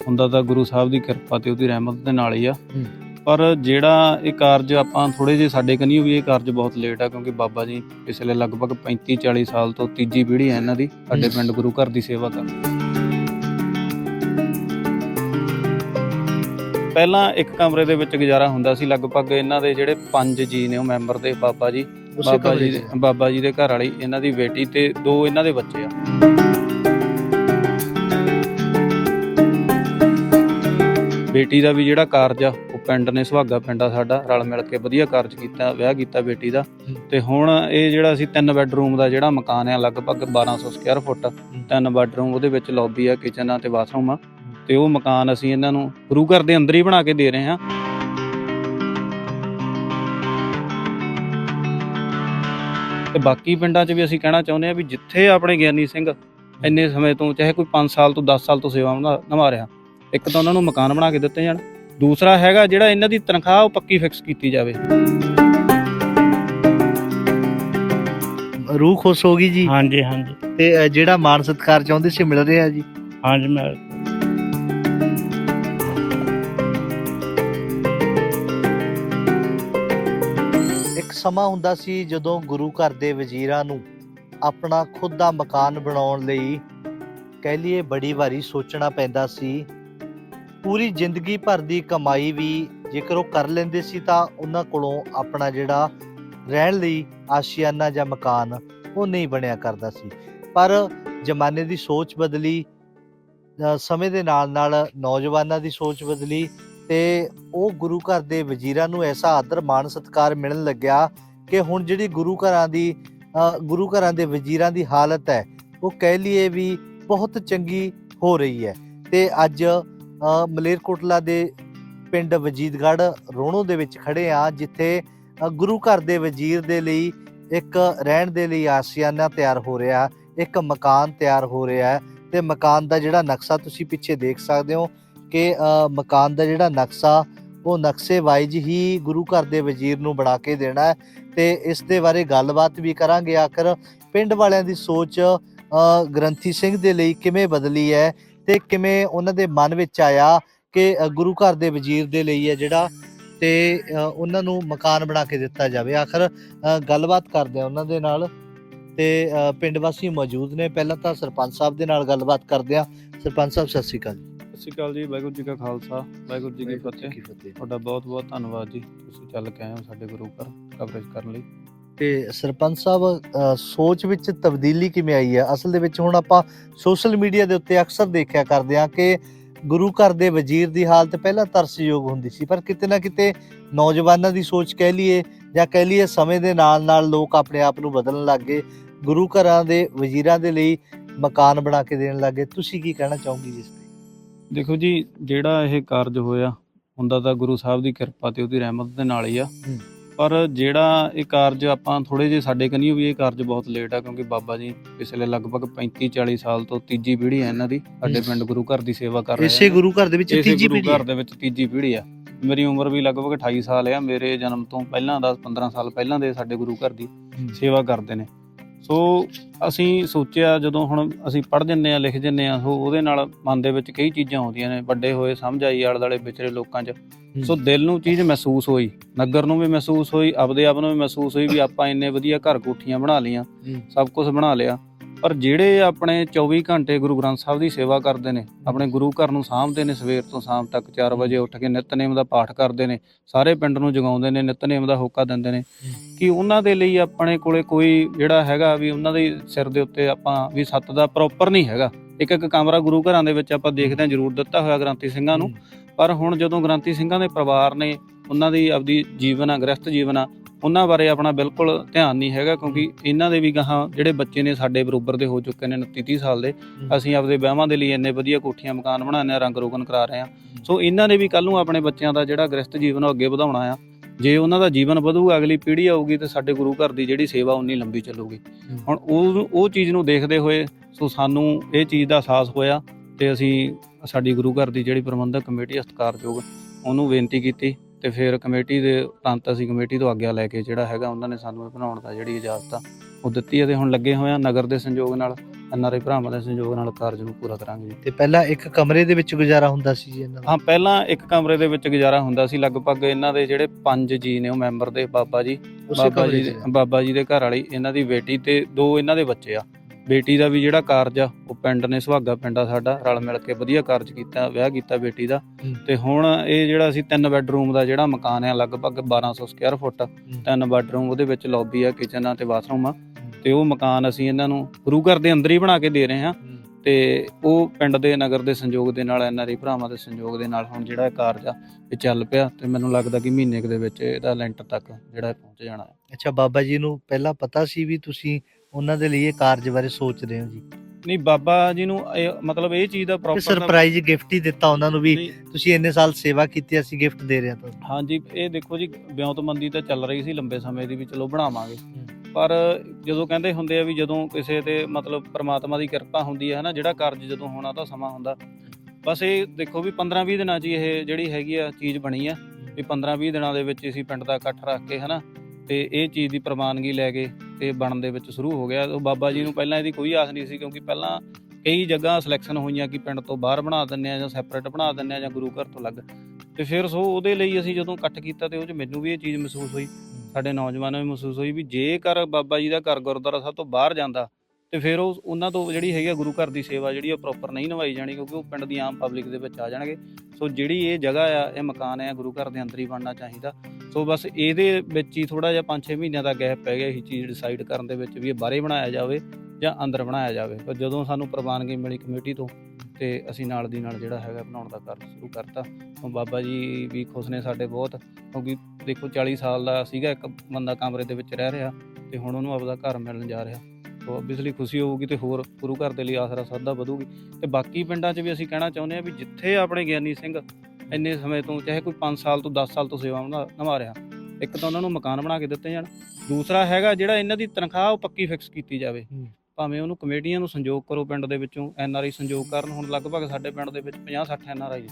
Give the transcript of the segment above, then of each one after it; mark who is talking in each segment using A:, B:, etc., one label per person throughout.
A: ਹੁੰਦਾ ਤਾਂ ਗੁਰੂ ਸਾਹਿਬ ਦੀ ਕਿਰਪਾ ਤੇ ਉਹਦੀ ਰਹਿਮਤ ਦੇ ਨਾਲ ਹੀ ਆ। ਪਰ ਜਿਹੜਾ ਇਹ ਕਾਰਜ ਆਪਾਂ ਥੋੜੇ ਜਿਹੇ ਸਾਡੇ ਕਨੀ ਵੀ ਇਹ ਕਾਰਜ ਬਹੁਤ ਲੇਟ ਆ ਕਿਉਂਕਿ ਬਾਬਾ ਜੀ ਪਿਛਲੇ ਲਗਭਗ 35 40 ਸਾਲ ਤੋਂ ਤੀਜੀ ਪੀੜ੍ਹੀ ਹੈ ਇਹਨਾਂ ਦੀ ਸਾਡੇ ਪਿੰਡ ਗੁਰੂ ਘਰ ਦੀ ਸੇਵਾ ਕਰ ਪਹਿਲਾਂ ਇੱਕ ਕਮਰੇ ਦੇ ਵਿੱਚ ਗੁਜ਼ਾਰਾ ਹੁੰਦਾ ਸੀ ਲਗਭਗ ਇਹਨਾਂ ਦੇ ਜਿਹੜੇ ਪੰਜ ਜੀ ਨੇ ਉਹ ਮੈਂਬਰ ਦੇ ਬਾਬਾ ਜੀ ਬਾਬਾ ਜੀ ਬਾਬਾ ਜੀ ਦੇ ਘਰ ਵਾਲੀ ਇਹਨਾਂ ਦੀ ਬੇਟੀ ਤੇ ਦੋ ਇਹਨਾਂ ਦੇ ਬੱਚੇ ਆ। ਬੇਟੀ ਦਾ ਵੀ ਜਿਹੜਾ ਕਾਰਜ ਆ ਉਹ ਪਿੰਡ ਨੇ ਸੁਹਾਗਾ ਪਿੰਡ ਆ ਸਾਡਾ ਰਲ ਮਿਲ ਕੇ ਵਧੀਆ ਕਾਰਜ ਕੀਤਾ ਵਿਆਹ ਕੀਤਾ ਬੇਟੀ ਦਾ। ਤੇ ਹੁਣ ਇਹ ਜਿਹੜਾ ਅਸੀਂ ਤਿੰਨ ਬੈੱਡਰੂਮ ਦਾ ਜਿਹੜਾ ਮਕਾਨ ਆ ਲਗਭਗ 1200 ਸਕੁਅਰ ਫੁੱਟ ਤਿੰਨ ਬੈੱਡਰੂਮ ਉਹਦੇ ਵਿੱਚ ਲੌਬੀ ਆ ਕਿਚਨ ਆ ਤੇ ਬਾਥਰੂਮ ਆ। ਤੇ ਉਹ ਮਕਾਨ ਅਸੀਂ ਇਹਨਾਂ ਨੂੰ ਗੁਰੂ ਘਰ ਦੇ ਅੰਦਰ ਹੀ ਬਣਾ ਕੇ ਦੇ ਰਹੇ ਹਾਂ। ਤੇ ਬਾਕੀ ਪਿੰਡਾਂ 'ਚ ਵੀ ਅਸੀਂ ਕਹਿਣਾ ਚਾਹੁੰਦੇ ਆ ਵੀ ਜਿੱਥੇ ਆਪਣੇ ਗਿਆਨੀ ਸਿੰਘ ਇੰਨੇ ਸਮੇਂ ਤੋਂ ਚਾਹੇ ਕੋਈ 5 ਸਾਲ ਤੋਂ 10 ਸਾਲ ਤੋਂ ਸੇਵਾ ਨਿਭਾ ਰਿਹਾ ਇੱਕ ਤਾਂ ਉਹਨਾਂ ਨੂੰ ਮਕਾਨ ਬਣਾ ਕੇ ਦਿੱਤੇ ਜਾਣ। ਦੂਸਰਾ ਹੈਗਾ ਜਿਹੜਾ ਇਹਨਾਂ ਦੀ ਤਨਖਾਹ ਉਹ ਪੱਕੀ ਫਿਕਸ ਕੀਤੀ ਜਾਵੇ।
B: ਰੂਹ ਖੁਸ਼ ਹੋ ਗਈ ਜੀ?
C: ਹਾਂਜੀ ਹਾਂਜੀ।
B: ਤੇ ਅ, ਜਿਹੜਾ ਮਾਨ ਸਤਿਕਾਰ ਚਾਹੁੰਦੇ ਸੀ ਮਿਲ ਰਿਹਾ ਜੀ?
C: ਹਾਂਜੀ ਮੈਂ
B: ਇੱਕ ਸਮਾਂ ਹੁੰਦਾ ਸੀ ਜਦੋਂ ਗੁਰੂ ਘਰ ਦੇ ਵਜ਼ੀਰਾਂ ਨੂੰ ਆਪਣਾ ਖੁਦ ਦਾ ਮਕਾਨ ਬਣਾਉਣ ਲਈ ਕਹਿ ਲਈਏ ਬੜੀ ਵਾਰੀ ਸੋਚਣਾ ਪੈਂਦਾ ਸੀ ਪੂਰੀ ਜ਼ਿੰਦਗੀ ਭਰ ਦੀ ਕਮਾਈ ਵੀ ਜੇਕਰ ਉਹ ਕਰ ਲੈਂਦੇ ਸੀ ਤਾਂ ਉਹਨਾਂ ਕੋਲੋਂ ਆਪਣਾ ਜਿਹੜਾ ਰਹਿਣ ਲਈ ਆਸ਼ੀਆਨਾ ਜਾਂ ਮਕਾਨ ਉਹ ਨਹੀਂ ਬਣਿਆ ਕਰਦਾ ਸੀ। ਪਰ ਜ਼ਮਾਨੇ ਦੀ ਸੋਚ ਬਦਲੀ ਸਮੇਂ ਦੇ ਨਾਲ ਨਾਲ ਨੌਜਵਾਨਾਂ ਦੀ ਸੋਚ ਬਦਲੀ ਤੇ ਉਹ ਗੁਰੂ ਘਰ ਦੇ ਵਜ਼ੀਰਾਂ ਨੂੰ ਐਸਾ ਆਦਰ, ਮਾਣ, ਸਤਿਕਾਰ ਮਿਲਣ ਲੱਗਿਆ ਕਿ ਹੁਣ ਜਿਹੜੀ ਗੁਰੂ ਘਰਾਂ ਦੀ ਗੁਰੂ ਘਰਾਂ ਦੇ ਵਜ਼ੀਰਾਂ ਦੀ ਹਾਲਤ ਹੈ, ਉਹ ਕਹਿ ਲਈਏ ਵੀ ਬਹੁਤ ਚੰਗੀ ਹੋ ਰਹੀ ਹੈ। ਤੇ ਅੱਜ ਮਲੇਰਕੋਟਲਾ ਦੇ ਪਿੰਡ ਵਜੀਦਗੜ੍ਹ ਰੋਣੋ ਦੇ ਵਿੱਚ ਖੜੇ ਆ, ਜਿੱਥੇ ਗੁਰੂ ਘਰ ਦੇ ਵਜ਼ੀਰ ਦੇ ਲਈ ਇੱਕ ਰਹਿਣ ਦੇ ਲਈ ਆਸੀਆਨਾ ਤਿਆਰ ਹੋ ਰਿਹਾ, ਇੱਕ ਮਕਾਨ ਤਿਆਰ ਹੋ ਰਿਹਾ ਹੈ ਤੇ ਮਕਾਨ ਦਾ ਜਿਹੜਾ ਨਕਸ਼ਾ ਤੁਸੀਂ ਪਿੱਛੇ ਦੇਖ ਸਕਦੇ ਹੋ ਕਿ ਮਕਾਨ ਦਾ ਜਿਹੜਾ ਨਕਸ਼ਾ, ਉਹ ਨਕਸ਼ੇ ਵਾਈਜ਼ ਹੀ ਗੁਰੂ ਘਰ ਦੇ ਵਜ਼ੀਰ ਨੂੰ ਬਣਾ ਕੇ ਦੇਣਾ ਹੈ ਤੇ ਇਸ ਦੇ ਬਾਰੇ ਗੱਲਬਾਤ ਵੀ ਕਰਾਂਗੇ। ਆਖਰ ਪਿੰਡ ਵਾਲਿਆਂ ਦੀ ਸੋਚ ਗ੍ਰੰਥੀ ਸਿੰਘ ਦੇ ਲਈ ਕਿਵੇਂ ਬਦਲੀ ਹੈ? ਤੇ ਕਿਵੇਂ ਉਹਨਾਂ ਦੇ ਮਨ ਵਿੱਚ ਆਇਆ ਕਿ ਗੁਰੂ ਘਰ ਦੇ ਵਜ਼ੀਰ ਦੇ ਲਈ ਹੈ ਜਿਹੜਾ ਤੇ ਉਹਨਾਂ ਨੂੰ ਮਕਾਨ ਬਣਾ ਕੇ ਦਿੱਤਾ ਜਾਵੇ। ਆਖਰ ਗੱਲਬਾਤ ਕਰਦੇ ਆ ਉਹਨਾਂ ਦੇ ਨਾਲ ਤੇ ਪਿੰਡ ਵਾਸੀ ਮੌਜੂਦ ਨੇ। ਪਹਿਲਾਂ ਤਾਂ ਸਰਪੰਚ ਸਾਹਿਬ ਦੇ ਨਾਲ ਗੱਲਬਾਤ ਕਰਦੇ ਆ। ਸਰਪੰਚ ਸਾਹਿਬ ਸਤਿ ਸ਼੍ਰੀ ਅਕਾਲ
A: ਸਤਿ ਸ਼੍ਰੀ ਅਕਾਲ ਜੀ ਵਾਹਿਗੁਰੂ ਜੀ ਕਾ ਖਾਲਸਾ ਵਾਹਿਗੁਰੂ ਜੀ ਕੀ ਫਤਿਹ
B: ਕੀ ਫਤਿਹ।
A: ਤੁਹਾਡਾ ਬਹੁਤ ਬਹੁਤ ਧੰਨਵਾਦ ਜੀ। ਤੁਸੀਂ ਚੱਲ ਕੇ ਆਏ ਹੋ ਸਾਡੇ ਗੁਰੂ ਘਰ ਕਵਰੇਜ ਕਰਨ ਲਈ।
B: ਤੇ ਸਰਪੰਚ ਸਾਹਿਬ ਸੋਚ ਵਿੱਚ ਤਬਦੀਲੀ ਕਿਵੇਂ ਆਈ ਹੈ? ਅਸਲ ਦੇ ਵਿੱਚ ਹੁਣ ਆਪਾਂ ਸੋਸ਼ਲ ਮੀਡੀਆ ਦੇ ਉੱਤੇ ਅਕਸਰ ਦੇਖਿਆ ਕਰਦੇ ਹਾਂ ਕਿ ਗੁਰੂ ਘਰ ਦੇ ਵਜ਼ੀਰ ਦੀ ਹਾਲਤ ਪਹਿਲਾਂ ਤਰਸਯੋਗ ਹੁੰਦੀ ਸੀ ਪਰ ਕਿਤੇ ਨਾ ਕਿਤੇ ਨੌਜਵਾਨਾਂ ਦੀ ਸੋਚ ਕਹਿ ਲਈਏ ਜਾਂ ਕਹਿ ਲਈਏ ਸਮੇਂ ਦੇ ਨਾਲ ਨਾਲ ਲੋਕ ਆਪਣੇ ਆਪ ਨੂੰ ਬਦਲਣ ਲੱਗ ਗਏ ਗੁਰੂ ਘਰਾਂ ਦੇ ਵਜ਼ੀਰਾਂ ਦੇ ਲਈ ਮਕਾਨ ਬਣਾ ਕੇ ਦੇਣ ਲੱਗੇ ਤੁਸੀਂ ਕੀ ਕਹਿਣਾ ਚਾਹੋਗੇ ਜਿਸ ਤੇ?
A: ਦੇਖੋ ਜੀ ਜਿਹੜਾ ਇਹ ਕਾਰਜ ਹੋਇਆ ਹੁੰਦਾ ਤਾਂ ਗੁਰੂ ਸਾਹਿਬ ਦੀ ਕਿਰਪਾ ਤੇ ਉਹਦੀ ਰਹਿਮਤ ਦੇ ਨਾਲ ਹੀ ਆ। ਪਰ ਜਿਹੜਾ ਇਹ ਕਾਰਜ ਆਪਾਂ ਥੋੜੇ ਜਿਹੇ ਸਾਡੇ ਕਨੀ ਵੀ ਇਹ ਕਾਰਜ ਬਹੁਤ ਲੇਟ ਆ ਕਿਉਂਕਿ ਬਾਬਾ ਜੀ ਪਿਛਲੇ ਲਗਭਗ 35 40 ਸਾਲ ਤੋਂ ਤੀਜੀ ਪੀੜ੍ਹੀ ਹੈ ਇਹਨਾਂ ਦੀ ਸਾਡੇ। ਪਿੰਡ ਗੁਰੂ ਘਰ ਦੀ ਸੇਵਾ ਕਰ ਰਹੇ
B: ਇਸੇ ਗੁਰੂ ਘਰ ਦੇ ਵਿੱਚ
A: ਇਸੇ
B: ਤੀਜੀ
A: ਗੁਰੂ
B: ਪੀੜ੍ਹੀ
A: ਘਰ ਦੇ ਵਿੱਚ ਤੀਜੀ ਪੀੜ੍ਹੀ ਆ। ਮੇਰੀ ਉਮਰ ਵੀ ਲਗਭਗ 28 ਸਾਲ ਆ ਮੇਰੇ ਜਨਮ ਤੋਂ ਪਹਿਲਾਂ 10 15 ਸਾਲ ਪਹਿਲਾਂ ਦੇ ਸਾਡੇ ਗੁਰੂ ਘਰ ਦੀ ਸੇਵਾ ਕਰਦੇ ਨੇ। ਸੋ ਅਸੀਂ ਸੋਚਿਆ ਜਦੋਂ ਹੁਣ ਅਸੀਂ ਪੜ੍ਹ ਜੰਨੇ ਆ ਲਿਖ ਜੰਨੇ ਆ ਸੋ ਉਹਦੇ ਨਾਲ ਮਨ ਦੇ ਵਿੱਚ ਕਈ ਚੀਜ਼ਾਂ ਆਉਂਦੀਆਂ ਨੇ ਵੱਡੇ ਹੋਏ ਸਮਝ ਆਈ ਆਲੇ ਦੁਆਲੇ ਵਿਚਰੇ ਲੋਕਾਂ 'ਚ। ਸੋ ਦਿਲ ਨੂੰ ਚੀਜ਼ ਮਹਿਸੂਸ ਹੋਈ ਨਗਰ ਨੂੰ ਵੀ ਮਹਿਸੂਸ ਹੋਈ ਆਪਦੇ ਆਪ ਨੂੰ ਵੀ ਮਹਿਸੂਸ ਹੋਈ ਵੀ ਆਪਾਂ ਇੰਨੇ ਵਧੀਆ ਘਰ ਕੋਠੀਆਂ ਬਣਾ ਲਈਆਂ। ਸਭ ਕੁਝ ਬਣਾ ਲਿਆ। ਪਰ ਜਿਹੜੇ ਆਪਣੇ 24 ਘੰਟੇ ਗੁਰੂ ਗ੍ਰੰਥ ਸਾਹਿਬ ਦੀ ਸੇਵਾ ਕਰਦੇ ਨੇ ਆਪਣੇ ਗੁਰੂ ਘਰ ਨੂੰ ਸਾਂਭਦੇ ਨੇ ਸਵੇਰ ਤੋਂ ਸ਼ਾਮ ਤੱਕ 4 ਵਜੇ ਉੱਠ ਕੇ ਨਿਤਨੇਮ ਦਾ ਪਾਠ ਕਰਦੇ ਨੇ ਸਾਰੇ ਪਿੰਡ ਨੂੰ ਜਗਾਉਂਦੇ ਨੇ ਨਿਤਨੇਮ ਦਾ ਹੋਕਾ ਦਿੰਦੇ ਨੇ ਕਿ ਉਹਨਾਂ ਦੇ ਲਈ ਆਪਣੇ ਕੋਲੇ ਕੋਈ ਜਿਹੜਾ ਹੈਗਾ ਵੀ ਉਹਨਾਂ ਦੇ ਸਿਰ ਦੇ ਉੱਤੇ ਆਪਾਂ ਵੀ ਸੱਤ ਦਾ ਪ੍ਰੋਪਰ ਨਹੀਂ ਹੈਗਾ। ਇੱਕ ਇੱਕ ਕਮਰਾ ਗੁਰੂ ਘਰਾਂ ਦੇ ਵਿੱਚ ਆਪਾਂ ਦੇਖਦੇ ਹਾਂ ਜ਼ਰੂਰ ਦਿੱਤਾ ਹੋਇਆ ਗ੍ਰੰਥੀ ਸਿੰਘਾਂ ਨੂੰ। ਪਰ ਹੁਣ ਜਦੋਂ ਗ੍ਰੰਥੀ ਸਿੰਘਾਂ ਦੇ ਪਰਿਵਾਰ ਨੇ ਉਹਨਾਂ ਦੀ ਆਪਦੀ ਜੀਵਨ ਆ ਗ੍ਰਸਤ ਜੀਵਨ ਆ ਉਹਨਾਂ ਬਾਰੇ ਆਪਣਾ ਬਿਲਕੁਲ ਧਿਆਨ ਨਹੀਂ ਹੈਗਾ ਕਿਉਂਕਿ ਇਹਨਾਂ ਦੇ ਵੀ ਗਾਹਾਂ ਜਿਹੜੇ ਬੱਚੇ ਨੇ ਸਾਡੇ ਬਰੋਬਰ ਦੇ ਹੋ ਚੁੱਕੇ ਨੇ 29 30 ਸਾਲ ਦੇ। ਅਸੀਂ ਆਪਦੇ ਵਿਆਹਾਂ ਦੇ ਲਈ ਇੰਨੇ ਵਧੀਆ ਕੋਠੀਆਂ ਮਕਾਨ ਬਣਾਉਂਦੇ ਆ ਰੰਗ ਰੋਗਨ ਕਰਾ ਰਹੇ ਆ ਸੋ ਇਹਨਾਂ ਨੇ ਵੀ ਕੱਲ ਨੂੰ ਆਪਣੇ ਬੱਚਿਆਂ ਦਾ ਜਿਹੜਾ ਗ੍ਰਸਤ ਜੀਵਨ ਉਹ ਅੱਗੇ ਵਧਾਉਣਾ ਆ। ਜੇ ਉਹਨਾਂ ਦਾ ਜੀਵਨ ਵਧੂਗਾ ਅਗਲੀ ਪੀੜ੍ਹੀ ਆਊਗੀ ਤੇ ਸਾਡੇ ਗੁਰੂ ਘਰ ਦੀ ਜਿਹੜੀ ਸੇਵਾ ਉਨੀ ਲੰਬੀ ਚੱਲੂਗੀ। ਹੁਣ ਉਹ ਉਹ ਚੀਜ਼ ਨੂੰ ਦੇਖਦੇ ਹੋਏ ਸੋ ਸਾਨੂੰ ਇਹ ਚੀਜ਼ ਦਾ ਅਹਿਸਾਸ ਹੋਇਆ ਤੇ ਅਸੀਂ ਸਾਡੀ ਗੁਰੂ ਘਰ ਦੀ ਜਿਹੜੀ ਪ੍ਰਬੰਧਕ ਕਮੇਟੀ ਸਤਿਕਾਰਯੋਗ ਉਹਨੂੰ ਬੇਨਤੀ ਕੀਤੀ ਤੇ ਫਿਰ ਕਮੇਟੀ ਦੇ ਤੰਤ ਅਸੀਂ ਕਮੇਟੀ ਤੋਂ ਆਗਿਆ ਲੈ ਕੇ ਜਿਹੜਾ ਹੈਗਾ ਉਹਨਾਂ ਨੇ ਸਾਨੂੰ ਇਹ ਬਣਾਉਣ ਦਾ ਜਿਹੜੀ ਇਜਾਜ਼ਤ ਆ ਉਹ ਦਿੱਤੀ ਹੈ ਤੇ ਹੁਣ ਲੱਗੇ ਹੋਏ ਆ ਨਗਰ ਦੇ ਸੰਯੋਗ ਨਾਲ ਐਨਆਰਆਈ ਭਰਾਵਾਂ ਦੇ ਸਹਿਯੋਗ ਨਾਲ ਕਾਰਜ ਨੂੰ ਪੂਰਾ ਕਰਾਂਗੇ
B: ਤੇ ਪਹਿਲਾਂ ਇੱਕ ਕਮਰੇ ਦੇ ਵਿੱਚ ਗੁਜ਼ਾਰਾ ਹੁੰਦਾ ਸੀ ਜੀ ਇਹਨਾਂ ਦਾ?
A: ਹਾਂ ਪਹਿਲਾਂ ਇੱਕ ਕਮਰੇ ਦੇ ਵਿੱਚ ਗੁਜ਼ਾਰਾ ਹੁੰਦਾ ਸੀ ਲਗਭਗ ਇਹਨਾਂ ਦੇ ਜਿਹੜੇ ਪੰਜ ਜੀ ਨੇ ਉਹ ਮੈਂਬਰ ਦੇ ਬਾਬਾ ਜੀ ਬਾਬਾ ਜੀ ਬਾਬਾ ਜੀ ਦੇ ਘਰ ਵਾਲੀ ਇਹਨਾਂ ਦੀ ਬੇਟੀ ਤੇ ਦੋ ਇਹਨਾਂ ਦੇ ਬੱਚੇ ਆ। ਬੇਟੀ ਦਾ ਵੀ ਜਿਹੜਾ ਕਾਰਜ ਆ ਉਹ ਪਿੰਡ ਨੇ ਸੁਹਾਗਾ ਪਿੰਡ ਸਾਡਾ ਰਲ ਮਿਲ ਕੇ ਵਧੀਆ ਕਾਰਜ ਕੀਤਾ ਵਿਆਹ ਕੀਤਾ ਬੇਟੀ ਦਾ। ਤੇ ਹੁਣ ਇਹ ਜਿਹੜਾ ਅਸੀਂ ਤਿੰਨ ਬੈੱਡਰੂਮ ਦਾ ਜਿਹੜਾ ਮਕਾਨ ਆ ਲਗਭਗ 1200 ਸਕੁਅਰ ਫੁੱਟ ਤਿੰਨ ਬੈੱਡਰੂਮ ਉਹਦੇ ਵਿੱਚ ਲੌਬੀ ਆ ਕਿਚਨ ਆ ਤੇ ਬਾਥਰੂਮ ਆ। ਤੇ ਉਹ ਮਕਾਨ ਅਸੀਂ ਇਹਨਾਂ ਨੂੰ ਗੁਰੂ ਘਰ ਦੇ ਅੰਦਰ ਹੀ ਬਣਾ ਕੇ ਦੇ ਰਹੇ ਹਾਂ। ਤੇ ਉਹ ਪਿੰਡ ਦੇ ਨਗਰ ਦੇ ਸੰਯੋਗ ਦੇ ਨਾਲ ਐਨਆਰਆਈ ਭਰਾਵਾਂ ਦੇ ਸੰਯੋਗ ਦੇ ਨਾਲ ਹੁਣ ਜਿਹੜਾ ਕਾਰਜ ਆ ਇਹ ਚੱਲ ਪਿਆ ਤੇ ਮੈਨੂੰ ਲੱਗਦਾ ਕਿ ਮਹੀਨੇ ਦੇ ਵਿੱਚ ਇਹਦਾ ਲੈਂਟਰ ਤੱਕ ਜਿਹੜਾ ਪਹੁੰਚ ਜਾਣਾ ਹੈ।
B: ਅੱਛਾ ਬਾਬਾ ਜੀ ਨੂੰ ਪਹਿਲਾਂ ਪਤਾ ਸੀ ਵੀ ਤੁਸੀਂ ਉਹਨਾਂ ਦੇ ਲਈ ਇਹ ਕਾਰਜ ਬਾਰੇ ਸੋਚਦੇ ਹੋ ਜੀ?
A: ਨਹੀਂ ਬਾਬਾ ਜੀ ਨੂੰ ਇਹ ਮਤਲਬ ਇਹ ਚੀਜ਼ ਦਾ ਪ੍ਰੋਪਰ
B: ਸਰਪ੍ਰਾਈਜ਼ ਗਿਫਟ ਹੀ ਦਿੱਤਾ ਉਹਨਾਂ ਨੂੰ ਵੀ ਤੁਸੀਂ ਇੰਨੇ ਸਾਲ ਸੇਵਾ ਕੀਤੀ ਅਸੀਂ ਗਿਫਟ ਦੇ ਰਹੇ ਹਾਂ ਤੁਹਾਨੂੰ।
A: ਹਾਂਜੀ ਇਹ ਦੇਖੋ ਜੀ ਵਿਉਂਤਮੰਦੀ ਤਾਂ ਚੱਲ ਰਹੀ ਸੀ ਲੰਬੇ ਸਮੇਂ ਦੀ ਵੀ ਚਲੋ ਬਣਾਵਾਂਗੇ। ਪਰ ਜਦੋਂ ਕਹਿੰਦੇ ਹੁੰਦੇ ਆ ਵੀ ਜਦੋਂ ਕਿਸੇ ਤੇ ਮਤਲਬ ਪ੍ਰਮਾਤਮਾ ਦੀ ਕਿਰਪਾ ਹੁੰਦੀ ਹੈ ਨਾ ਜਿਹੜਾ ਕਾਰਜ ਜਦੋਂ ਹੋਣਾ ਤਾਂ ਸਮਾਂ ਹੁੰਦਾ। ਬਸ ਇਹ ਦੇਖੋ ਵੀ 15-20 ਦਿਨਾਂ 'ਚ ਹੀ ਇਹ ਜਿਹੜੀ ਹੈਗੀ ਆ ਚੀਜ਼ ਬਣੀ ਆ ਵੀ 15-20 ਦਿਨਾਂ ਦੇ ਵਿੱਚ ਅਸੀਂ ਪਿੰਡ ਦਾ ਇਕੱਠ ਰੱਖ ਕੇ ਹਨਾ ਤੇ ਇਹ ਚੀਜ਼ ਦੀ ਪ੍ਰਵਾਨਗੀ ਲੈ ਕੇ ਤੇ ਬਣਨ ਦੇ ਵਿੱਚ ਸ਼ੁਰੂ ਹੋ ਗਿਆ। ਉਹ ਬਾਬਾ ਜੀ ਨੂੰ ਪਹਿਲਾਂ ਇਹਦੀ ਕੋਈ ਆਸ ਨਹੀਂ ਸੀ ਕਿਉਂਕਿ ਪਹਿਲਾਂ ਕਈ ਜਗ੍ਹਾ ਸਿਲੈਕਸ਼ਨ ਹੋਈਆਂ ਕਿ ਪਿੰਡ ਤੋਂ ਬਾਹਰ ਬਣਾ ਦਿੰਨੇ ਆ ਜਾਂ ਸੈਪਰੇਟ ਬਣਾ ਦਿੰਨੇ ਆ ਜਾਂ ਗੁਰੂ ਘਰ ਤੋਂ ਅਲੱਗ। ਤੇ ਫਿਰ ਸੋ ਉਹਦੇ ਲਈ ਅਸੀਂ ਜਦੋਂ ਇਕੱਠ ਕੀਤਾ ਤੇ ਉਹ 'ਚ ਮੈਨੂੰ ਵੀ ਇਹ ਚੀਜ਼ ਮਹਿਸੂਸ ਹੋਈ, ਸਾਡੇ ਨੌਜਵਾਨਾਂ ਨੂੰ ਵੀ ਮਹਿਸੂਸ ਹੋਈ ਵੀ ਜੇਕਰ ਬਾਬਾ ਜੀ ਦਾ ਘਰ ਗੁਰਦੁਆਰਾ ਸਾਹਿਬ ਤੋਂ ਬਾਹਰ ਜਾਂਦਾ ਤੇ ਫਿਰ ਉਹ ਉਹਨਾਂ ਤੋਂ ਜਿਹੜੀ ਹੈਗੀ ਆ ਗੁਰੂ ਘਰ ਦੀ ਸੇਵਾ ਜਿਹੜੀ ਉਹ ਪ੍ਰੋਪਰ ਨਹੀਂ ਨਿਭਾਈ ਜਾਣੀ ਕਿਉਂਕਿ ਉਹ ਪਿੰਡ ਦੀ ਆਮ ਪਬਲਿਕ ਦੇ ਵਿੱਚ ਆ ਜਾਣਗੇ। ਸੋ ਜਿਹੜੀ ਇਹ ਜਗ੍ਹਾ ਆ, ਇਹ ਮਕਾਨ ਆ, ਗੁਰੂ ਘਰ ਦੇ ਅੰਦਰ ਹੀ ਬਣਨਾ ਚਾਹੀਦਾ। ਸੋ ਬਸ ਇਹਦੇ ਵਿੱਚ ਹੀ ਥੋੜਾ ਜਿਹਾ 5-6 ਮਹੀਨਿਆਂ ਦਾ ਗੈਪ ਪੈ ਗਿਆ ਇਹ ਚੀਜ਼ ਡਿਸਾਈਡ ਕਰਨ ਦੇ ਵਿੱਚ ਵੀ ਇਹ ਬਾਹਰੇ ਬਣਾਇਆ ਜਾਵੇ ਜਾਂ ਅੰਦਰ ਬਣਾਇਆ ਜਾਵੇ। ਪਰ ਜਦੋਂ ਸਾਨੂੰ ਪ੍ਰਵਾਨਗੀ ਮਿਲੀ ਕਮੇਟੀ ਤੋਂ ਤੇ ਅਸੀਂ ਨਾਲ ਦੀ ਨਾਲ ਜਿਹੜਾ ਹੈਗਾ ਬਣਾਉਣ ਦਾ ਕਾਰਜ ਸ਼ੁਰੂ ਕਰਤਾ। ਹੁਣ ਬਾਬਾ ਜੀ ਵੀ ਖੁਸ਼ ਨੇ ਸਾਡੇ ਬਹੁਤ, ਕਿਉਂਕਿ ਦੇਖੋ 40 ਸਾਲ ਦਾ ਸੀਗਾ, ਇੱਕ ਬੰਦਾ ਕਮਰੇ ਦੇ ਵਿੱਚ ਰਹਿ ਰਿਹਾ ਤੇ ਹੁਣ ਉਹਨੂੰ ਆਪਦਾ ਘਰ ਮਿਲਣ ਜਾ ਰਿਹਾ। ਸੋ ਆਬਵੀਅਸਲੀ ਖੁਸ਼ੀ ਹੋਊਗੀ ਤੇ ਹੋਰ ਗੁਰੂ ਘਰ ਦੇ ਲਈ ਆਸਰਾ ਸਾਧਾ ਵਧੂਗੀ। ਤੇ ਬਾਕੀ ਪਿੰਡਾਂ 'ਚ ਵੀ ਅਸੀਂ ਕਹਿਣਾ ਚਾਹੁੰਦੇ ਹਾਂ ਵੀ ਜਿੱਥੇ ਆਪਣੇ ਗਿਆਨੀ ਸਿੰਘ ਇੰਨੇ ਸਮੇਂ ਤੋਂ ਚਾਹੇ ਕੋਈ 5 ਸਾਲ ਤੋਂ 10 ਸਾਲ ਤੋਂ ਸੇਵਾ ਨਿਭਾ ਨਿਭਾ ਰਿਹਾ। ਇੱਕ ਤਾਂ ਉਹਨਾਂ ਨੂੰ ਮਕਾਨ ਬਣਾ ਕੇ ਦਿੱਤੇ ਜਾਣ। ਦੂਸਰਾ ਹੈਗਾ ਜਿਹੜਾ ਇਹਨਾਂ ਦੀ ਤਨਖਾਹ ਉਹ ਪੱਕੀ ਫਿਕਸ ਕੀਤੀ ਜਾਵੇ। ਭਾਵੇਂ ਉਹਨੂੰ ਕਮੇਟੀਆਂ ਨੂੰ ਸੰਯੋਗ ਕਰੋ ਪਿੰਡ ਦੇ ਵਿੱਚੋਂ ਐਨ ਆਰ ਆਈ ਸੰਯੋਗ ਕਰਨ ਹੁਣ ਲਗਭਗ ਸਾਡੇ ਪਿੰਡ ਦੇ ਵਿੱਚ 50 60 ਐਨ ਆਰ ਆਈ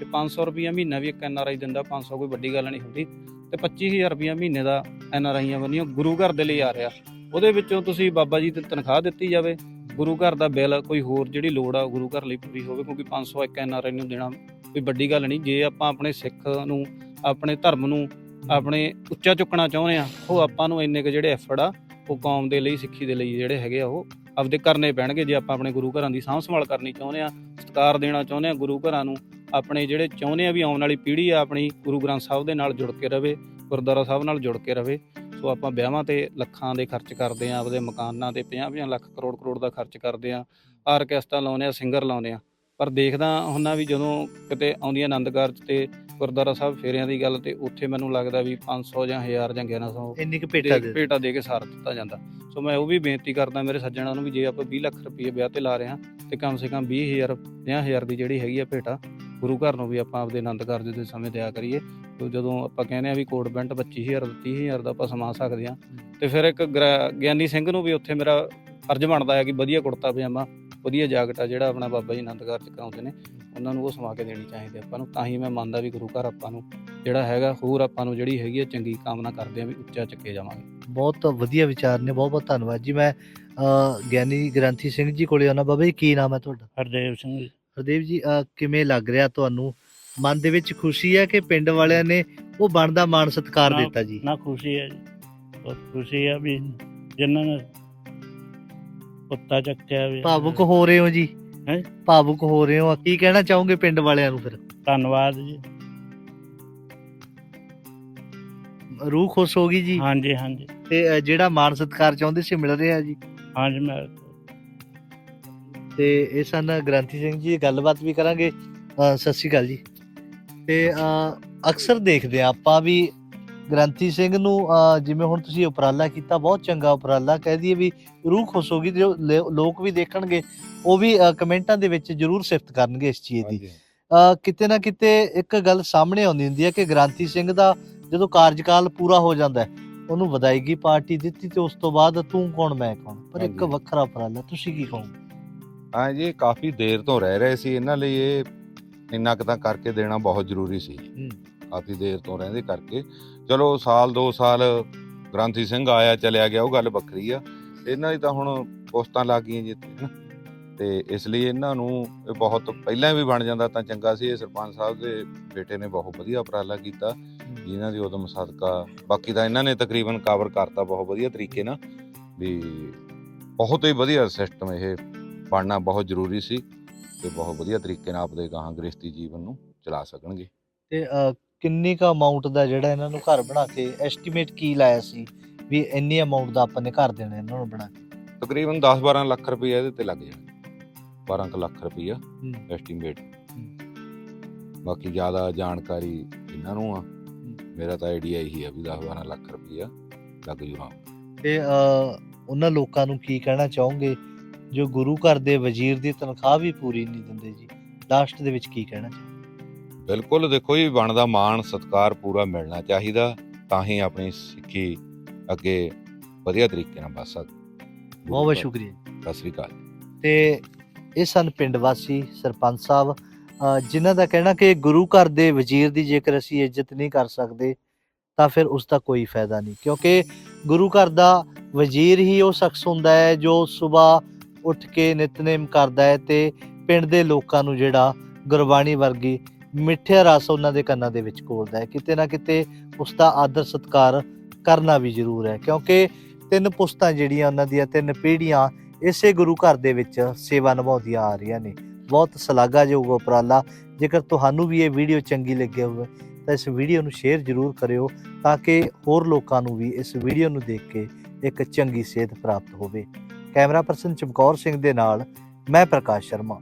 A: ਤੇ 500 ਰੁਪਈਆ ਮਹੀਨਾ ਵੀ ਇੱਕ ਐਨ ਆਰ ਆਈ ਦਿੰਦਾ 500 ਕੋਈ ਵੱਡੀ ਗੱਲ ਨਹੀਂ ਹੁੰਦੀ। ਤੇ 25000 ਰੁਪਈਆ ਮਹੀਨੇ ਦਾ ਐਨ ਆਰ ਆਈਆਂ ਬੰਨੀਆਂ ਗੁਰੂ ਘਰ ਦੇ ਲਈ ਆ ਰਿਹਾ। ਉਹਦੇ ਵਿੱਚੋਂ ਤੁਸੀਂ ਬਾਬਾ ਜੀ ਤੇ ਤਨਖਾਹ ਦਿੱਤੀ ਜਾਵੇ। ਗੁਰੂ ਘਰ ਦਾ ਬਿੱਲ ਕੋਈ ਹੋਰ ਜਿਹੜੀ ਲੋੜ ਆ ਗੁਰੂ ਘਰ ਲਈ ਪੂਰੀ ਹੋਵੇ ਕਿਉਂਕਿ 500 ਇੱਕ ਐਨ ਆਰ ਆਈ ਨੂੰ ਦੇਣਾ ਕੋਈ ਵੱਡੀ ਗੱਲ ਨਹੀਂ, ਜੇ ਆਪਾਂ ਆਪਣੇ ਸਿੱਖ ਨੂੰ, ਆਪਣੇ ਧਰਮ ਨੂੰ ਆਪਣੇ ਉੱਚਾ ਚੁੱਕਣਾ ਚਾਹੁੰਦੇ ਆ ਉਹ ਆਪਾਂ ਨੂੰ ਇੰਨੇ ਕੁ ਜਿਹੜੇ ਐਫਰਟ ਆ, ਉਹ ਕੌਮ ਦੇ ਲਈ, ਸਿੱਖੀ ਦੇ ਲਈ ਜਿਹੜੇ ਹੈਗੇ ਆ, ਉਹ ਆਪਦੇ ਕਰਨੇ ਪੈਣਗੇ। ਜੇ ਆਪਾਂ ਆਪਣੇ ਗੁਰੂ ਘਰਾਂ ਦੀ ਸਾਂਭ ਸੰਭਾਲ ਕਰਨੀ ਚਾਹੁੰਦੇ ਆ ਸਤਿਕਾਰ ਦੇਣਾ ਚਾਹੁੰਦੇ ਆ ਗੁਰੂ ਘਰਾਂ ਨੂੰ, ਆਪਣੇ ਜਿਹੜੇ ਚਾਹੁੰਦੇ ਆ ਵੀ ਆਉਣ ਵਾਲੀ ਪੀੜ੍ਹੀ ਆ, ਆਪਣੀ ਗੁਰੂ ਗ੍ਰੰਥ ਸਾਹਿਬ ਦੇ ਨਾਲ ਜੁੜ ਕੇ ਰਵੇ, ਗੁਰਦੁਆਰਾ ਸਾਹਿਬ ਨਾਲ ਜੁੜ ਕੇ ਰਵੇ, ਸੋ ਆਪਾਂ ਵਿਆਹਾਂ ਤੇ ਲੱਖਾਂ ਦੇ ਖਰਚ ਕਰਦੇ ਆ ਆਪਦੇ ਮਕਾਨਾਂ ਤੇ 50-50 ਲੱਖ ਕਰੋੜ ਕਰੋੜ ਦਾ ਖਰਚ ਕਰਦੇ ਆ ਆਰਕੈਸਟਰਾ ਲਾਉਂਦੇ ਆ ਸਿੰਗਰ ਲਾਉਂਦੇ ਆ ਪਰ ਦੇਖਦਾ ਹੁੰਨਾ ਵੀ ਜਦੋਂ ਕਿਤੇ ਆਉਂਦੀਆਂ ਆਨੰਦ ਕਾਰਜ ਤੇ ਗੁਰਦੁਆਰਾ ਸਾਹਿਬ ਫੇਰਿਆਂ ਦੀ ਗੱਲ ਤੇ ਉੱਥੇ ਮੈਨੂੰ ਲੱਗਦਾ ਵੀ 500 ਜਾਂ 1000 ਜਾਂ 1100
B: ਇੰਨੀ ਕੁ ਭੇਟਾ
A: ਦੇ
B: ਦੇ
A: ਭੇਟਾ ਦੇ ਕੇ ਸਾਰ ਦਿੱਤਾ ਜਾਂਦਾ। ਸੋ ਮੈਂ ਉਹ ਵੀ ਬੇਨਤੀ ਕਰਦਾ ਮੇਰੇ ਸੱਜਣਾਂ ਨੂੰ ਵੀ ਜੇ ਆਪਾਂ 20 ਲੱਖ ਰੁਪਏ ਵਿਆਹ ਤੇ ਲਾ ਰਹੇ ਹਾਂ ਤੇ ਕਮ ਸੇ ਕਮ 20000 50000 ਦੀ ਜਿਹੜੀ ਹੈਗੀ ਆ ਭੇਟਾ ਗੁਰੂ ਘਰ ਨੂੰ ਵੀ ਆਪਾਂ ਆਪਦੇ ਆਨੰਦ ਕਾਰਜ ਦੇ ਸਮੇਂ ਦਿਆ ਕਰੀਏ। ਤੇ ਜਦੋਂ ਆਪਾਂ ਕਹਿੰਦੇ ਆ ਵੀ ਕੋਟ ਬੈਂਟ 25000 ਦਾ 30000 ਦਾ ਆਪਾਂ ਸਮਾ ਸਕਦੇ ਆ ਤੇ ਫਿਰ ਇੱਕ ਗਿਆਨੀ ਸਿੰਘ ਨੂੰ ਵੀ ਉੱਥੇ ਮੇਰਾ ਫਰਜ਼ ਬਣਦਾ ਹੈ ਕਿ ਵਧੀਆ ਕੁੜਤਾ ਪਜਾਮਾ ਵਧੀਆ ਜਾਕਟ ਆ ਜਿਹੜਾ ਆਪਣਾ ਬਾਬਾ ਜੀ ਆਨੰਦ ਕਾਰਜ ਕਰਾਉਂਦੇ ਨੇ ਉਹਨਾਂ ਨੂੰ ਉਹ ਸਮਾ ਕੇ ਦੇਣੀ ਚਾਹੀਦੀ ਆਪਾਂ ਨੂੰ। ਤਾਂ ਹੀ ਮੈਂ ਮੰਨਦਾ ਵੀ ਗੁਰੂ ਘਰ ਆਪਾਂ ਨੂੰ ਜਿਹੜਾ ਹੈਗਾ ਹੋਰ ਆਪਾਂ ਨੂੰ ਜਿਹੜੀ ਹੈਗੀ ਆ ਚੰਗੀ ਕਾਮਨਾ ਕਰਦੇ ਆ ਵੀ ਉੱਚਾ ਚੱਕੇ ਜਾਵਾਂਗੇ।
B: ਬਹੁਤ ਵਧੀਆ ਵਿਚਾਰ ਨੇ ਬਹੁਤ ਬਹੁਤ ਧੰਨਵਾਦ ਜੀ। ਮੈਂ ਅ, ਗਿਆਨੀ ਗ੍ਰੰਥੀ ਸਿੰਘ ਜੀ ਕੋਲੇ ਆਉਣਾ ਬਾਬਾ ਜੀ ਕੀ ਨਾਮ ਹੈ ਤੁਹਾਡਾ?
C: ਹਰਦੇਵ ਸਿੰਘ ਜੀ।
B: ਹਰਦੇਵ ਜੀ ਕਿਵੇਂ ਲੱਗ ਰਿਹਾ ਤੁਹਾਨੂੰ? ਮਨ ਦੇ ਵਿੱਚ ਖੁਸ਼ੀ ਹੈ ਕਿ ਪਿੰਡ ਵਾਲਿਆਂ ਨੇ ਉਹ ਬਣਦਾ ਮਾਣ ਸਤਿਕਾਰ ਦਿੱਤਾ ਜੀ?
C: ਨਾ ਖੁਸ਼ੀ ਹੈ ਜੀ। ਬਹੁਤ ਖੁਸ਼ੀ ਹੈ ਵੀ ਜਿਨ੍ਹਾਂ ਨੇ ਕੁੱਤਾ ਚੱਕਿਆ ਵੀ
B: ਭਾਵੁਕ ਹੋ ਰਹੇ ਹੋ ਜੀ?
C: ਹੈਂ?
B: ਭਾਵੁਕ ਹੋ ਰਹੇ ਹੋ? ਕੀ ਕਹਿਣਾ ਚਾਹੋਗੇ ਪਿੰਡ ਵਾਲਿਆਂ ਨੂੰ ਫਿਰ?
C: ਧੰਨਵਾਦ ਜੀ।
B: ਰੂਹ ਖੁਸ਼ ਹੋ ਗਈ ਜੀ?
C: ਹਾਂਜੀ ਹਾਂਜੀ।
B: ਤੇ ਅ, ਜਿਹੜਾ ਮਾਣ ਸਤਿਕਾਰ ਚਾਹੁੰਦੇ ਸੀ ਮਿਲ ਰਿਹਾ ਜੀ?
C: ਹਾਂਜੀ ਮੈਂ
B: ਤੇ ਇਹ ਸਨ ਗ੍ਰੰਥੀ ਸਿੰਘ ਜੀ ਗੱਲਬਾਤ ਵੀ ਕਰਾਂਗੇ। ਅ, ਸਤਿ ਸ਼੍ਰੀ ਅਕਾਲ ਜੀ। ਤੇ ਅ, ਅਕਸਰ ਦੇਖਦੇ ਆ ਆਪਾਂ ਵੀ ਗ੍ਰੰਥੀ ਸਿੰਘ ਨੂੰ ਜਿਵੇਂ ਹੁਣ ਤੁਸੀਂ ਉਪਰਾਲਾ ਕੀਤਾ ਬਹੁਤ ਚੰਗਾ ਉਪਰਾਲਾ ਕਹਿ ਦਈਏ ਵੀ ਰੂਹ ਖੁਸ਼ ਹੋ ਗਈ ਤੇ ਜੋ ਲੋਕ ਵੀ ਦੇਖਣਗੇ ਉਹ ਵੀ ਕਮੈਂਟਾਂ ਦੇ ਵਿੱਚ ਜ਼ਰੂਰ ਸਿਫਤ ਕਰਨਗੇ ਇਸ ਚੀਜ਼ ਦੀ। ਕਿਤੇ ਨਾ ਕਿਤੇ ਇੱਕ ਗੱਲ ਸਾਹਮਣੇ ਆਉਂਦੀ ਹੁੰਦੀ ਹੈ ਕਿ ਗ੍ਰਾਂਤੀ ਸਿੰਘ ਦਾ ਜਦੋਂ ਕਾਰਜਕਾਲ ਪੂਰਾ ਹੋ ਜਾਂਦਾ ਹੈ ਉਹਨੂੰ ਵਿਦਾਇਗੀ ਪਾਰਟੀ ਦਿੱਤੀ ਤੇ ਉਸ ਤੋਂ ਬਾਅਦ ਤੂੰ ਕੌਣ ਮੈਂ ਕੌਣ? ਪਰ ਇੱਕ। ਵੱਖਰਾ ਉਪਰਾਲਾ ਤੁਸੀਂ ਕੀ ਕਹੋਗੇ?
D: ਹਾਂ ਜੀ ਕਾਫੀ ਦੇਰ ਤੋਂ ਰਹਿ ਰਹੇ ਸੀ ਇਹਨਾਂ ਲਈ ਇਹ ਇੰਨਾ ਕੁ ਤਾਂ ਕਰਕੇ ਦੇਣਾ ਬਹੁਤ ਜ਼ਰੂਰੀ ਸੀ। ਕਾਫੀ ਦੇਰ ਤੋਂ ਰਹਿੰਦੇ ਕਰਕੇ। ਚਲੋ ਸਾਲ 2 ਸਾਲ ਗ੍ਰਾਂਥੀ ਸਿੰਘ ਆਇਆ ਚਲਿਆ ਗਿਆ ਉਹ ਗੱਲ ਵੱਖਰੀ ਆ। ਇਹਨਾਂ ਦੀ ਤਾਂ ਹੁਣ ਪੋਸਟਾਂ ਲੱਗ ਗਈਆਂ ਜੀ ਤੇ ਇਸ ਲਈ ਇਹਨਾਂ ਨੂੰ ਇਹ ਬਹੁਤ ਪਹਿਲਾਂ ਵੀ ਬਣ ਜਾਂਦਾ ਤਾਂ ਚੰਗਾ ਸੀ। ਇਹ ਸਰਪੰਚ ਸਾਹਿਬ ਦੇ ਬੇਟੇ ਨੇ ਬਹੁਤ ਵਧੀਆ ਉਪਰਾਲਾ ਕੀਤਾ। ਜਿਨ੍ਹਾਂ ਦੀ ਉਦਮ ਸਦਕਾ ਬਾਕੀ ਤਾਂ ਇਹਨਾਂ ਨੇ ਤਕਰੀਬਨ ਕਵਰ ਕਰਤਾ ਬਹੁਤ ਵਧੀਆ ਤਰੀਕੇ ਨਾਲ। ਵੀ ਬਹੁਤ ਹੀ ਵਧੀਆ ਸਿਸਟਮ ਇਹ ਬਣਨਾ ਬਹੁਤ ਜ਼ਰੂਰੀ ਸੀ। ਤੇ ਬਹੁਤ ਵਧੀਆ ਤਰੀਕੇ ਨਾਲ ਆਪਦੇ ਗਾਹਾਂ ਗ੍ਰਸਤੀ ਜੀਵਨ ਨੂੰ ਚਲਾ ਸਕਣਗੇ।
B: ਤੇ ਕਿੰਨੀ ਕ ਅਮਾਉਂਟ ਦਾ ਜਿਹੜਾ ਇਹਨਾਂ ਨੂੰ ਘਰ ਬਣਾ ਕੇ ਐਸਟੀਮੇਟ ਕੀ ਲਾਇਆ ਸੀ ਵੀ ਇੰਨੀ ਅਮਾਉਂਟ ਦਾ ਆਪਾਂ ਨੇ ਘਰ ਦੇਣਾ ਇਹਨਾਂ ਨੂੰ ਬਣਾ ਕੇ?
D: ਤਕਰੀਬਨ 10-12 ਲੱਖ ਰੁਪਏ ਇਹਦੇ ਤੇ ਲੱਗ ਜਾਣਾ। 12 ਕੁ ਲੱਖ ਰੁਪਈਆ
B: ਹੂੰ।
D: ਐਸਟੀਮੇਟ ਬਾਕੀ ਜ਼ਿਆਦਾ ਜਾਣਕਾਰੀ ਇਹਨਾਂ ਨੂੰ ਆ। ਮੇਰਾ ਤਾਂ ਆਈਡੀਆ ਇਹੀ ਆ ਵੀ 10-12 ਲੱਖ ਰੁਪਈਆ ਲੱਗ ਜੂ ਹਾਂ
B: ਤੇ ਅ, ਉਹਨਾਂ ਲੋਕਾਂ ਨੂੰ ਕੀ ਕਹਿਣਾ ਚਾਹੋਗੇ? ਜੋ ਗੁਰੂ ਘਰ ਦੇ ਵਜ਼ੀਰ ਦੀ ਤਨਖਾਹ ਵੀ ਪੂਰੀ ਨਹੀਂ ਦਿੰਦੇ ਜੀ ਲਾਸਟ ਦੇ ਵਿੱਚ ਕੀ ਕਹਿਣਾ ਚਾਹੋਗੇ?
D: ਬਿਲਕੁਲ ਦੇਖੋ ਜੀ ਬਣਦਾ ਮਾਣ ਸਤਕਾਰ ਪੂਰਾ ਮਿਲਣਾ ਚਾਹੀਦਾ ਤਾਂ ਹੀ ਆਪਣੀ ਸਿੱਖੀ ਅੱਗੇ ਵਧੀਆ ਤਰੀਕੇ ਨਾਲ ਵੱਧ ਸਕਦੀ।
B: ਬਹੁਤ ਬਹੁਤ ਸ਼ੁਕਰੀਆ
D: ਸਤਿ ਸ੍ਰੀ ਅਕਾਲ।
B: ਤੇ ਇਹ ਸਨ ਪਿੰਡ ਵਾਸੀ ਸਰਪੰਚ ਸਾਹਿਬ ਜਿਨ੍ਹਾਂ ਦਾ ਕਹਿਣਾ ਕਿ ਗੁਰੂ ਘਰ ਦੇ ਵਜ਼ੀਰ ਦੀ ਜੇਕਰ ਅਸੀਂ ਇੱਜ਼ਤ ਨਹੀਂ ਕਰ ਸਕਦੇ ਤਾਂ ਫਿਰ ਉਸ ਦਾ ਕੋਈ ਫਾਇਦਾ ਨਹੀਂ। ਕਿਉਂਕਿ ਗੁਰੂ ਘਰ ਦਾ ਵਜ਼ੀਰ ਹੀ ਉਹ ਸ਼ਖਸ ਹੁੰਦਾ ਹੈ ਜੋ ਸਵੇਰ ਉੱਠ ਕੇ ਨਿਤਨੇਮ ਕਰਦਾ ਹੈ ਤੇ ਪਿੰਡ ਦੇ ਲੋਕਾਂ ਨੂੰ ਜਿਹੜਾ ਗੁਰਬਾਣੀ ਵਰਗੀ ਮਿੱਠਿਆ ਰਸ ਉਹਨਾਂ ਦੇ ਕੰਨਾਂ ਦੇ ਵਿੱਚ ਘੋਲਦਾ ਹੈ। ਕਿਤੇ ਨਾ ਕਿਤੇ ਉਸ ਦਾ ਆਦਰ ਸਤਕਾਰ ਕਰਨਾ ਵੀ ਜ਼ਰੂਰ ਹੈ, ਕਿਉਂਕਿ ਤਿੰਨ ਪੁਸਤਾਂ ਜਿਹੜੀਆਂ ਉਹਨਾਂ ਦੀਆਂ, ਤਿੰਨ ਪੀੜ੍ਹੀਆਂ ਇਸੇ ਗੁਰੂ ਘਰ ਦੇ ਵਿੱਚ ਸੇਵਾ ਨਿਭਾਉਂਦੀਆਂ ਆ ਰਹੀਆਂ ਨੇ। ਬਹੁਤ ਸ਼ਲਾਘਾਯੋਗ ਉਪਰਾਲਾ। ਜੇਕਰ ਤੁਹਾਨੂੰ ਵੀ ਇਹ ਵੀਡੀਓ ਚੰਗੀ ਲੱਗੀ ਹੋਵੇ, ਤਾਂ ਇਸ ਵੀਡੀਓ ਨੂੰ ਸ਼ੇਅਰ ਜ਼ਰੂਰ ਕਰਿਓ, ਤਾਂ ਕਿ ਹੋਰ ਲੋਕਾਂ ਨੂੰ ਵੀ ਇਸ ਵੀਡੀਓ ਨੂੰ ਦੇਖ ਕੇ ਇੱਕ ਚੰਗੀ ਸੇਧ ਪ੍ਰਾਪਤ ਹੋਵੇ। ਕੈਮਰਾ ਪਰਸਨ ਚਮਕੌਰ ਸਿੰਘ ਦੇ ਨਾਲ, ਮੈਂ ਪ੍ਰਕਾਸ਼ ਸ਼ਰਮਾ।